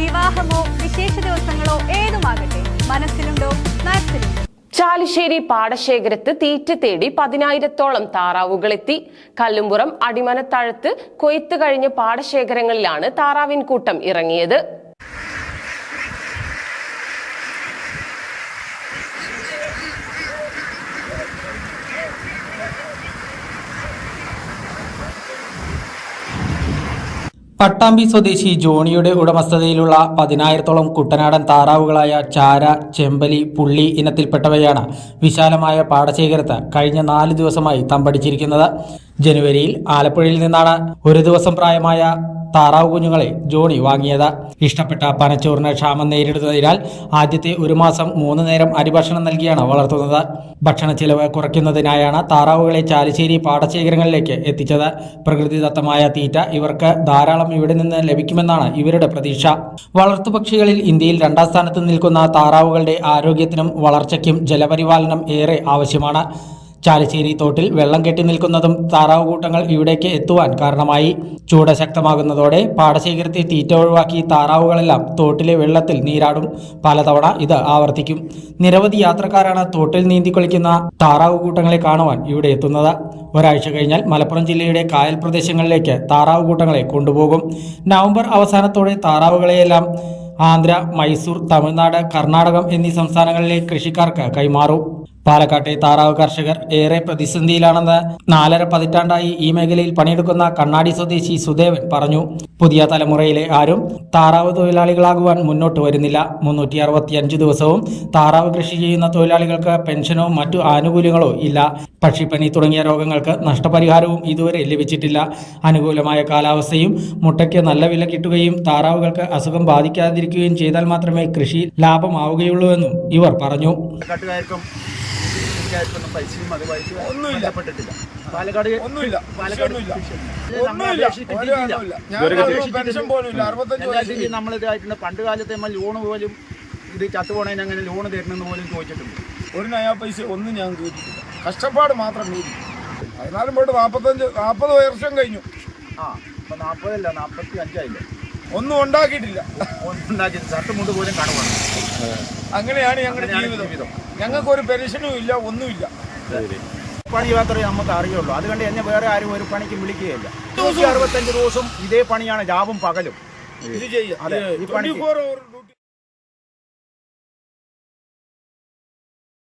വിവാഹമോ വിശേഷ ദിവസങ്ങളോ ഏതുമാകട്ടെ മനസ്സിലുണ്ടോ മാക്സിലുണ്ടോ ചാലിശ്ശേരി പാടശേഖരത്ത് തീറ്റ തേടി പതിനായിരത്തോളം താറാവുകളെത്തി. കല്ലുംപുറം അടിമനത്താഴത്ത് കൊയ്ത്ത് കഴിഞ്ഞ പാടശേഖരങ്ങളിലാണ് താറാവിൻ കൂട്ടം ഇറങ്ങിയത്. പട്ടാമ്പി സ്വദേശി ജോണിയുടെ ഉടമസ്ഥതയിലുള്ള പതിനായിരത്തോളം കുട്ടനാടൻ താറാവുകളായ ചാര ചെമ്പലി പുള്ളി ഇനത്തിൽപ്പെട്ടവയാണ് വിശാലമായ പാടശേഖരത്ത് കഴിഞ്ഞ നാല് ദിവസമായി തമ്പടിച്ചിരിക്കുന്നത്. ജനുവരിയിൽ ആലപ്പുഴയിൽ നിന്നാണ്. ഒരു ദിവസം പ്രായമായ താറാവ് കുഞ്ഞുങ്ങളെ ജോണി വാങ്ങിയത്. ഇഷ്ടപ്പെട്ട പനച്ചോറിന് ക്ഷാമം നേരിടുന്നതിനാൽ ആദ്യത്തെ ഒരു മാസം മൂന്ന് നേരം അരിഭക്ഷണം നൽകിയാണ് വളർത്തുന്നത്. ഭക്ഷണ ചെലവ് കുറയ്ക്കുന്നതിനായാണ് താറാവുകളെ ചാലിശ്ശേരി പാടശേഖരങ്ങളിലേക്ക് എത്തിച്ചത്. പ്രകൃതിദത്തമായ തീറ്റ ഇവർക്ക് ധാരാളം ഇവിടെ നിന്ന് ലഭിക്കുമെന്നാണ് ഇവരുടെ പ്രതീക്ഷ. വളർത്തുപക്ഷികളിൽ ഇന്ത്യയിൽ രണ്ടാം സ്ഥാനത്ത് നിൽക്കുന്ന താറാവുകളുടെ ആരോഗ്യത്തിനും വളർച്ചയ്ക്കും ജലപരിപാലനം ഏറെ ആവശ്യമാണ്. ചാലിശ്ശേരി തോട്ടിൽ വെള്ളം കെട്ടി നിൽക്കുന്നതും താറാവ് കൂട്ടങ്ങൾ ഇവിടേക്ക് എത്തുവാൻ കാരണമായി. ചൂട് ശക്തമാകുന്നതോടെ പാടശേഖരത്തെ തീറ്റ ഒഴിവാക്കി താറാവുകളെല്ലാം തോട്ടിലെ വെള്ളത്തിൽ നീരാടും. പലതവണ ഇത് ആവർത്തിക്കും. നിരവധി യാത്രക്കാരാണ് തോട്ടിൽ നീന്തി കളിക്കുന്ന താറാവ് കൂട്ടങ്ങളെ കാണുവാൻ ഇവിടെ എത്തുന്നത്. ഒരാഴ്ച കഴിഞ്ഞാൽ മലപ്പുറം ജില്ലയുടെ കായൽ പ്രദേശങ്ങളിലേക്ക് താറാവ് കൂട്ടങ്ങളെ കൊണ്ടുപോകും. നവംബർ അവസാനത്തോടെ താറാവുകളെയെല്ലാം ആന്ധ്ര മൈസൂർ തമിഴ്നാട് കർണാടകം എന്നീ സംസ്ഥാനങ്ങളിലെ കൃഷിക്കാർക്ക് കൈമാറും. പാലക്കാട്ടെ താറാവ് കർഷകർ ഏറെ പ്രതിസന്ധിയിലാണെന്ന് നാലര പതിറ്റാണ്ടായി ഈ മേഖലയിൽ പണിയെടുക്കുന്ന കണ്ണാടി സ്വദേശി സുദേവൻ പറഞ്ഞു. പുതിയ തലമുറയിലെ ആരും താറാവ് തൊഴിലാളികളാകുവാൻ മുന്നോട്ട് വരുന്നില്ല. മുന്നൂറ്റി അറുപത്തിയഞ്ച് ദിവസവും താറാവ് കൃഷി ചെയ്യുന്ന തൊഴിലാളികൾക്ക് പെൻഷനോ മറ്റു ആനുകൂല്യങ്ങളോ ഇല്ല. പക്ഷിപ്പനി തുടങ്ങിയ രോഗങ്ങൾക്ക് നഷ്ടപരിഹാരവും ഇതുവരെ ലഭിച്ചിട്ടില്ല. അനുകൂലമായ കാലാവസ്ഥയും മുട്ടയ്ക്ക് നല്ല വില കിട്ടുകയും താറാവുകൾക്ക് അസുഖം ബാധിക്കാതിരിക്കുകയും ചെയ്താൽ മാത്രമേ കൃഷി ലാഭമാവുകയുള്ളൂ എന്നും ഇവർ പറഞ്ഞു. കൃഷിക്കാർക്കൊന്നും പൈസയും അതുമായിട്ട് ഒന്നുമില്ല. പെട്ടിട്ടില്ല പാലക്കാട് ഒന്നുമില്ല. പാലക്കാട് ഒന്നുമില്ല. ഇതായിട്ടുണ്ട്. പണ്ട് കാലത്ത് നമ്മൾ ലോണ് പോലും ഇത് ചത്തുപോണതിന് അങ്ങനെ ലോണ് തരണമെന്ന് പോലും ചോദിച്ചിട്ടുണ്ട്. ഒരു നയാ പൈസ ഒന്നും ഞാൻ ചോദിച്ചിട്ടില്ല കഷ്ടപ്പാട് മാത്രം എന്നാലും പതിനാലും പോയിട്ട് നാൽപ്പത്തഞ്ച് നാൽപ്പത് വർഷം കഴിഞ്ഞു. ആ അപ്പൊ നാൽപ്പതല്ല നാൽപ്പത്തി അഞ്ചായില്ലേ ഒന്നും ഉണ്ടാക്കിയിട്ടില്ല. ഷർട്ട് മുണ്ട് പോലും കാണുവാണ് അങ്ങനെയാണ് ഞങ്ങളുടെ ജീവിതം. ഞങ്ങൾക്ക് ഒരു പെൻഷനും ഇല്ല ഒന്നുമില്ല. പണി മാത്രമേ നമുക്ക് അറിയുള്ളൂ. അതുകൊണ്ട് എന്നെ വേറെ ആരും ഒരു പണിക്ക് വിളിക്കുകയില്ല. അറുപത്തഞ്ച് ദിവസം ഇതേ പണിയാണ് രാവും പകലും. ഇത് ചെയ്യാം. അതെ, ഈ പണി